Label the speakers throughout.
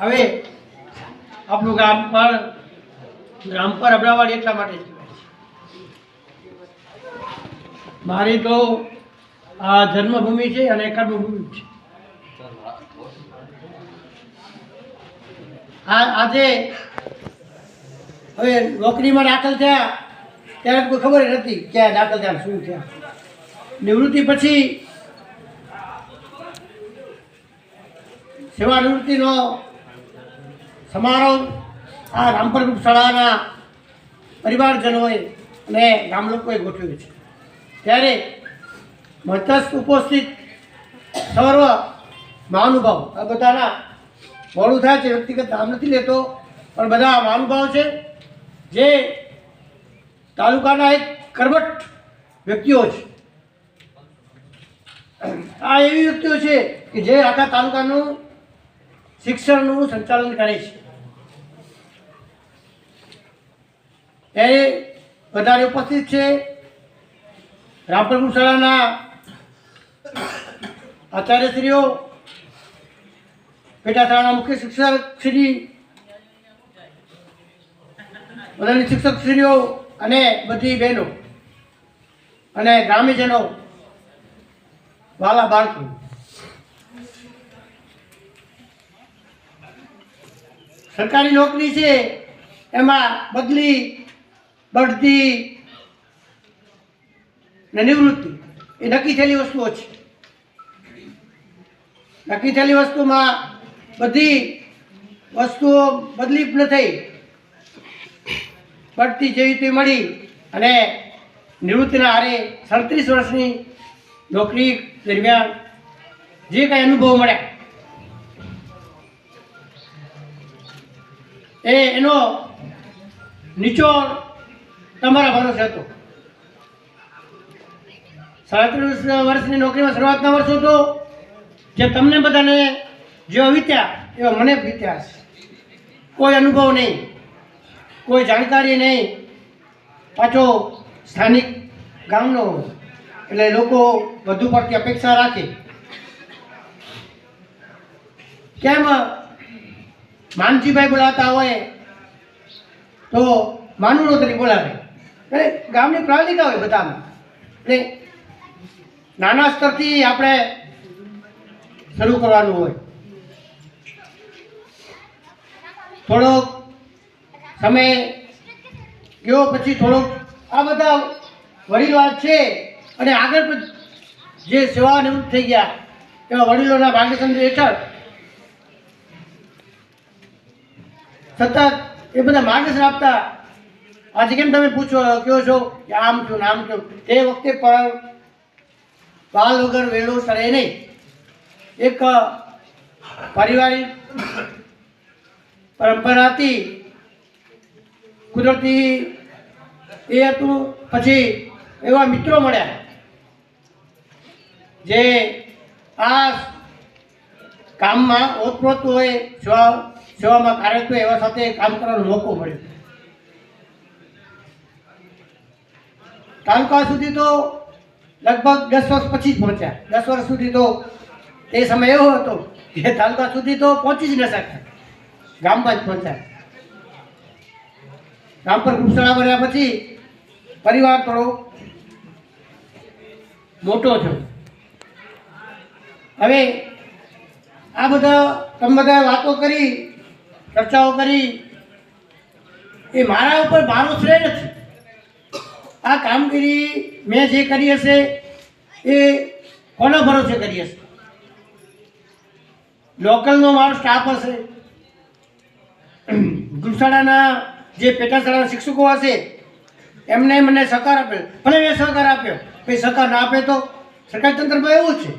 Speaker 1: હવે આપણું ગામ પણ ગ્રામ પર અબડાવાડ એટલા માટે મારી તો આ જન્મભૂમિ છે અને કર્મભૂમિ છે. આ આજે હવે નોકરીમાં દાખલ થયા, ત્યારે કોઈ ખબર નથી ક્યાં દાખલ થયા, શું થયા. નિવૃત્તિ પછી સેવા નિવૃત્તિનો સમારોહ આ રામપર શાળાના પરિવારજનોએ અને ગામ લોકોએ ગોઠવ્યો છે. ત્યારે મધ્યસ્થ ઉપસ્થિત સર્વ મહાનુભાવ, આ બધાના મોડું થાય છે, વ્યક્તિગત નામ નથી લેતો, પણ બધા મહાનુભાવ છે, જે તાલુકાના એક કરવટ વ્યક્તિઓ છે. આ એવી વ્યક્તિઓ છે કે જે આખા તાલુકાનું શિક્ષણનું સંચાલન કરે છે. ત્યારે વધારે ઉપસ્થિત છે રામપ્રભુ શાળાના આચાર્યશ્રીઓ, પેટા શાળાના મુખ્ય શિક્ષક શ્રી બધાની શિક્ષક શ્રીઓ અને બધી બહેનો અને ગ્રામ્યજનો, વાલા બાળકો. સરકારી નોકરી છે, એમાં બદલી, બઢતી ને નિવૃત્તિ. એ નક્કી થયેલી વસ્તુઓ છે. નક્કી થયેલી વસ્તુમાં બધી વસ્તુઓ બદલી ન થઈ. બઢતી જેવી તે મળી અને નિવૃત્તિના હારે સડત્રીસ વર્ષની નોકરી દરમિયાન જે કાંઈ અનુભવ મળ્યા એ, એનો નિચોડ તમારા ભરોસે હતો. સાડત્રીસ વર્ષની નોકરીમાં શરૂઆતના વર્ષો તો જે તમને બધાને જેવા વીત્યા, એવા મને વીત્યા છે કોઈ અનુભવ નહીં, કોઈ જાણકારી નહીં. પાછો સ્થાનિક ગામનો એટલે લોકો વધુ પડતી અપેક્ષા રાખે. કેમ માનજીભાઈ બોલાતા હોય તો માનુનો તરીકે બોલાવે. એટલે ગામની પ્રણાલિકા હોય બધામાં. એટલે નાના સ્તરથી આપણે શરૂ કરવાનું હોય. થોડોક સમય ગયો, પછી થોડોક આ બધા વડીલો છે અને આગળ જે સેવા નિવૃત્ત થઈ ગયા, એવા વડીલોના માર્ગદર્શન હેઠળ સતત એ બધા માર્ગદર્શન આપતા. આજે કેમ તમે પૂછો કહો છો? કે આમ છું આમ છું તે વખતે પણ બાલ વગર વેળો સડે નહીં. એક પારિવારિક પરંપરા હતી. કુદરતી એ હતું. પછી એવા મિત્રો મળ્યા. જે આ કામમાં ઓતપ્રોત હોય, સેવા, સેવામાં કાર્યરત હોય એવા સાથે કામ કરવાનો મોકો મળ્યો તાલુકા સુધી તો લગભગ દસ વર્ષ પછી જ પહોંચ્યા. દસ વર્ષ સુધી તો તે સમય એવો હતો કે તાલુકા સુધી તો પહોંચી જ ન શકતા ગામમાં જ પહોંચ્યા. ગામ પર ઘૂસણા ભર્યા પછી પરિવાર થોડો મોટો થયો. હવે આ બધા તમે બધા વાતો કરી, ચર્ચાઓ કરી. એ મારા ઉપર મારો શ્રેય નથી. આ કામગીરી મેં જે કરી હશે એ કોના ભરોસે કરી હશે? લોકલનો મારો સ્ટાફ હશે. ગુરસાડાના જે પેટા શાળાના શિક્ષકો હશે, એમને મને સહકાર આપ્યો ભલે મેં સહકાર આપ્યો ભાઈ સહકાર ના આપે તો સરકારી તંત્રમાં એવું છે.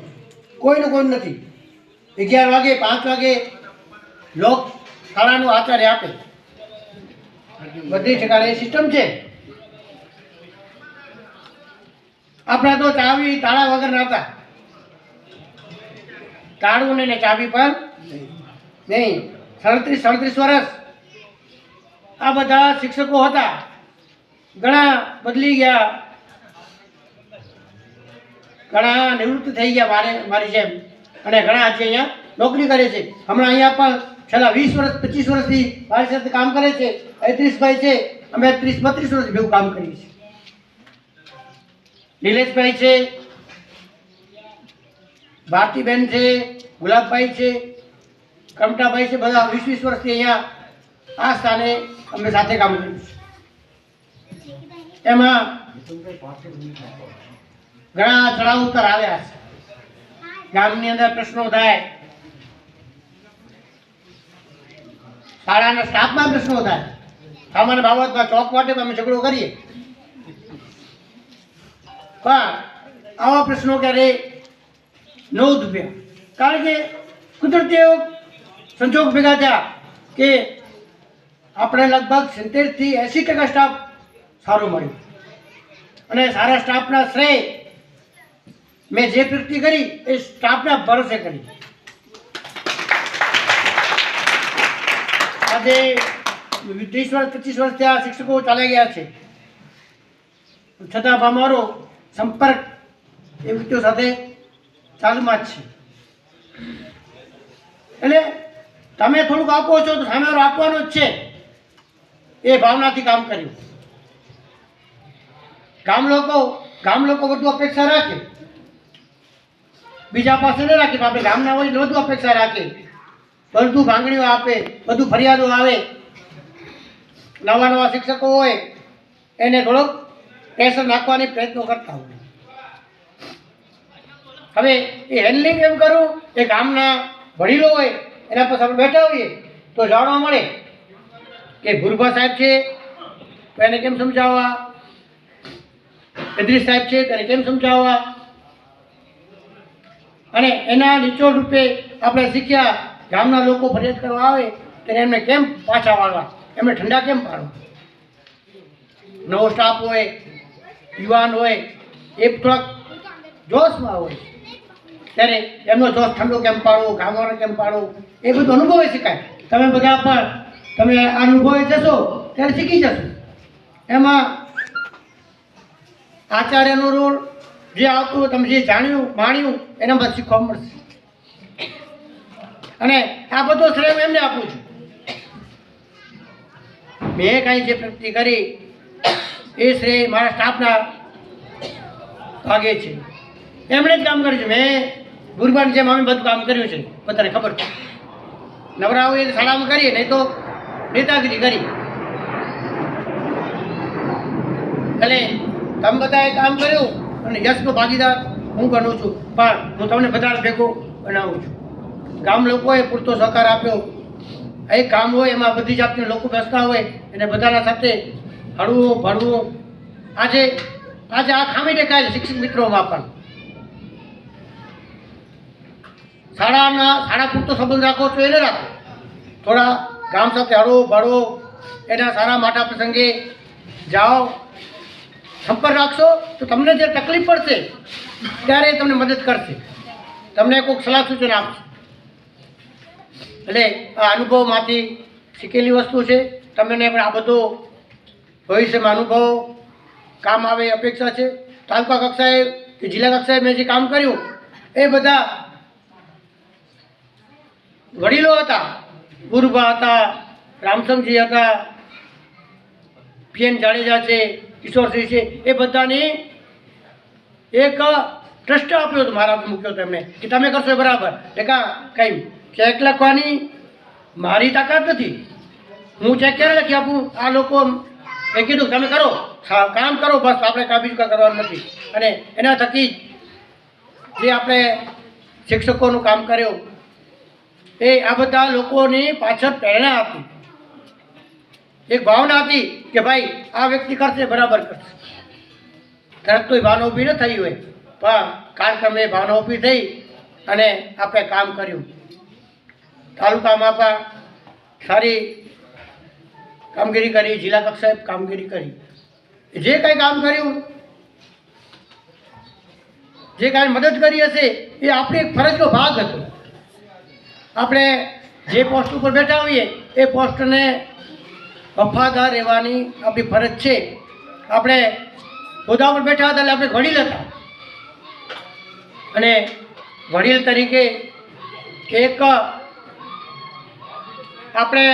Speaker 1: કોઈને કોઈ નથી. અગિયાર વાગે, પાંચ વાગે લોક શાળાનું આચાર્ય આપે. બધી ઠેકાણે સિસ્ટમ છે. આપણા તો ચાવી તાળા વગર હતા. તાળું ને ચાવી પર નહીં, સડત્રીસ સડત્રીસ વર્ષ. આ બધા શિક્ષકો હતા. ઘણા બદલી ગયા. ઘણા નિવૃત્ત થઈ ગયા મારે, મારી જેમ. અને ઘણા આજે અહીંયા નોકરી કરે છે. હમણાં અહીંયા પણ છેલ્લા વીસ વર્ષ, પચીસ વર્ષથી મારી સાથે કામ કરે છે. અયત્રીસભાઈ છે, અમે ત્રીસ, બત્રીસ વર્ષ ભેગું કામ કરીએ છીએ. નિલેશભાઈ છે, ભારતીબેન છે, ગુલાબભાઈ છે કમટાભાઈ છે, બધા વીસ વીસ વર્ષથી અહીંયા આ સ્થાને અમે સાથે કામ કર્યું છે એમાં ઘણા ચડાવ ઉતાર આવ્યા છે. ગામની અંદર પ્રશ્નો થાય. શાળાના સ્ટાફમાં પ્રશ્નો થાય. સામાન્ય બાબતમાં ચોક માટે અમે ઝઘડો કરીએ. પણ આવા પ્રશ્નો ક્યારે ન ઉદ્ભવ્યા કારણ કે કુદરતી એવો સંજોગ ભેગા થયા કે આપણે લગભગ સિત્તેરથી એંસી ટકા સ્ટાફ સારું મળ્યું. અને સારા સ્ટાફના શ્રેય મેં જે પ્રવૃત્તિ કરી, એ સ્ટાફના ભરોસે કરી. આજે ત્રીસ વર્ષ, પચીસ વર્ષ ત્યાં શિક્ષકો ચાલ્યા ગયા છે. છતાં અમારો સંપર્ક એ વ્યક્તિઓ સાથે ચાલુમાં જ છે. એટલે તમે થોડુંક આપો છો તો સામેવાળો આપવાનો જ છે. એ ભાવનાથી કામ કર્યું. ગામ લોકો ગામ લોકો વધુ અપેક્ષા રાખે. બીજા પાસે ન રાખી, પણ આપણે ગામના હોય બધું અપેક્ષા રાખે. બધું ભાંગણીઓ આપે, બધું ફરિયાદો આવે. નવા નવા શિક્ષકો હોય, એને થોડોક પ્રેશર નાખવાની પ્રયત્નો કરતા હોય. હવે એ હેન્ડલિંગ એમ કરું, એ ગામના વડીલો હોય, એના પાસે આપણે બેઠા હોઈએ, તો જાણવા મળે કે ગુરુભા સાહેબ છે, તો એને કેમ સમજાવવા? ઇદ્રીસ સાહેબ છે તેને કેમ સમજાવવા? અને એના નિચોડ રૂપે આપણે શીખ્યા, ગામના લોકો ફરિયાદ કરવા આવે, ત્યારે એમને કેમ પાછા વાળવા? એમને ઠંડા કેમ પાડવા? નવો સ્ટાફ હોય, યુવાન હોય, એ થોડાક જોશમાં હોય. ત્યારે એમનો જોશ ઠંડો કેમ પાડવો, ગામવાળો કેમ પાડવો, એ બધું અનુભવે શીખાય. તમે બધા પણ, તમે આ અનુભવે જશો, ત્યારે શીખી જશો. એમાં આચાર્યનો રોલ જે આવતું તમે જે જાણ્યું, માણ્યું એનામાં શીખવા મળશે. અને આ બધો શ્રેય હું એમને આપું છું. મેં કાંઈ જે પ્રગતિ કરી, એ શ્રેય મારા સ્ટાફના ભાગે છે. એમણે જ કામ કર્યું છે. મેં ગુરુબાની જેમ અમે બધું કામ કર્યું છે. બધાને ખબર છે. નવરાઓ એ શાળામાં કરીએ, નહીં તો નેતાગીરી કરી. એટલે તમે બધાએ કામ કર્યું. અને યશનો ભાગીદાર હું ગણું છું. પણ હું તમને બધા ભેગો બનાવું છું. ગામ લોકોએ પૂરતો સહકાર આપ્યો. એ કામ હોય એમાં બધી જાતની લોકો બેસતા હોય, એને બધાના સાથે હળવું, ભળવું. આજે આજે આ ખામી દેખાય છે શિક્ષક મિત્રોમાં પણ. શાળાના, શાળા પૂરતો સંબંધ રાખો તો એને રાખો. થોડા ગામ સાથે હળવો, ભળવો. એના સારા માટા પ્રસંગે જાઓ. સંપર્ક રાખશો તો તમને જે તકલીફ પડશે ત્યારે એ તમને મદદ કરશે. તમને કોઈક સલાહ સૂચન આપશે. એટલે આ અનુભવમાંથી શીખેલી વસ્તુ છે. તમને પણ આ બધો ભવિષ્યમાં અનુભવ. કામ આવે અપેક્ષા છે. તાલુકા કક્ષાએ કે જિલ્લા કક્ષાએ મેં જે કામ કર્યું, એ બધા વડીલો હતા ગુરુભા હતા, રામસમજી હતા પીએન જાડેજા છે ઈશ્વરસિંહ છે. એ બધાની એક ટ્રસ્ટ આપ્યો હતો મારા મૂક્યો હતો એમણે કે તમે કરશો બરાબર. કા કંઈ ચેક લખવાની મારી તાકાત નથી. હું ચેક ક્યારે લખી આપું? આ લોકો મેં કીધું તમે કરો. કામ કરો બસ, આપણે કાં બીજું કાંઈ કરવાનું નથી. અને એના થકી જ આપણે શિક્ષકોનું કામ કર્યું, એ આ બધા લોકોની પાછળ પ્રેરણા હતી એક ભાવના હતી કે ભાઈ, આ વ્યક્તિ કરશે, બરાબર કરશે. તરત તો એ ભાવના ઊભી ન થઈ હોય. પણ કાર્યક્રમે ભાવના ઊભી થઈ અને આપણે કામ કર્યું. તાલુકામાં પણ સારી કામગીરી કરી, જિલ્લા કક્ષાએ કામગીરી કરી. જે કાંઈ કામ કર્યું, જે કાંઈ મદદ કરી હશે, એ આપણી એક ફરજનો ભાગ હતો. આપણે જે પોસ્ટ ઉપર બેઠા હોઈએ, એ પોસ્ટને વફાદાર રહેવાની આપણી ફરજ છે. આપણે હોદ્દા પર બેઠા હતા એટલે આપણે વડીલ હતા. અને વડીલ તરીકે એક આપણે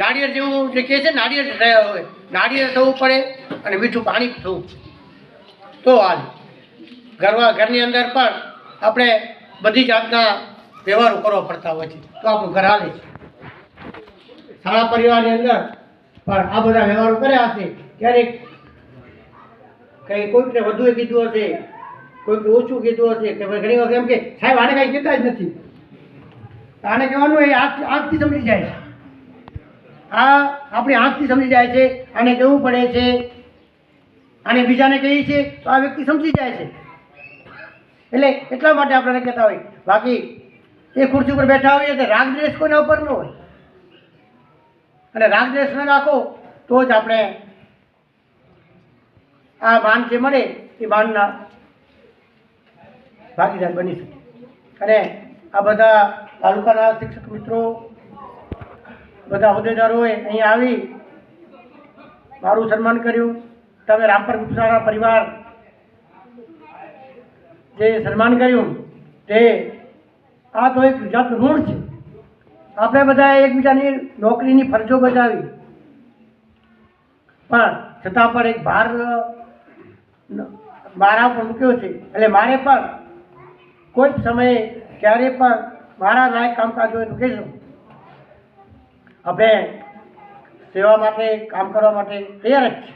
Speaker 1: નાળિયેર જેવું જે કહે છે નાળિયેર રહ્યા હોય નાળિયેર થવું પડે અને મીઠું પાણી થવું. તો હાલ ઘરમાં ઘરની અંદર પણ આપણે બધી જાતના વ્યવહારો કરવા પડતા હોય છે. તો આપણું ઘર હાલે છે. શાળા પરિવારની અંદર પણ આ બધા વ્યવહારો કર્યા હશે. ક્યારેક કંઈ કોઈકને વધુ કીધું હશે કોઈક ઓછું કીધું હશે, કે ઘણી વખત એમ કે, સાહેબ, આને કાંઈ કહેતા જ નથી. આને કહેવાનું એ આંખ, આંખથી સમજી જાય આ આપણી આંખથી સમજી જાય છે, આને કેવું પડે છે, આને બીજાને કહીએ છીએ, તો આ વ્યક્તિ સમજી જાય છે. એટલે એટલા માટે આપણે કહેતા હોય. બાકી એ ખુરશી ઉપર બેઠા હોઈએ તો રાગ દ્વેષ કોઈના ઉપર ન હોય. અને રાગ દ્વેષ ન રાખો, તો જ આપણે આ માન જે મળે એ માનના ભાગીદાર બની શકે. અને આ બધા તાલુકાના શિક્ષક મિત્રો, બધા હોદ્દેદારોએ અહીંયા આવી મારું સન્માન કર્યું. તમે રામપર ગુપ્તાના પરિવાર જે સન્માન કર્યું, તે આ તો એક જાતનું ઋણ છે. આપણે બધાએ એકબીજાની નોકરીની ફરજો બજાવી. પણ છતાં પણ એક ભાર મારા ઉપર મૂક્યો છે. એટલે મારે પણ કોઈ સમયે ક્યારે પણ મારા લાયક કામકાજ હોય મૂકીશું આપણે સેવા માટે, કામ કરવા માટે તૈયાર જ છે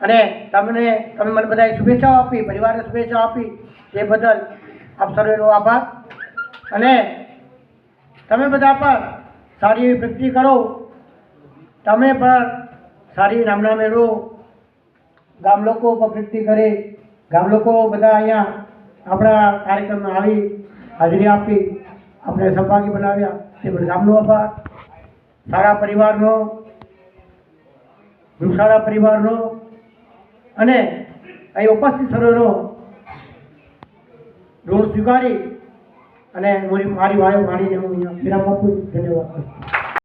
Speaker 1: અને તમને, તમે મને બધાએ શુભેચ્છાઓ આપી, પરિવારને શુભેચ્છાઓ આપી. એ બદલ આપ સર્વેનો આભાર. અને તમે બધા પણ સારી એવી પ્રગતિ કરો. તમે પણ સારી નામના મેળવો ગામ લોકો પ્રગતિ કરે. ગામ લોકો બધા અહીંયા આપણા કાર્યક્રમમાં આવી હાજરી આપી, આપણે સહભાગી બનાવ્યા. તે ગામનો આભાર. સારા પરિવારનો સારા પરિવારનો અને અહીં ઉપસ્થિત સર્વેનો ઋણ સ્વીકારી અને મારી વાયો માણીને હું અહીંયા વિરામ આપું ધન્યવાદ.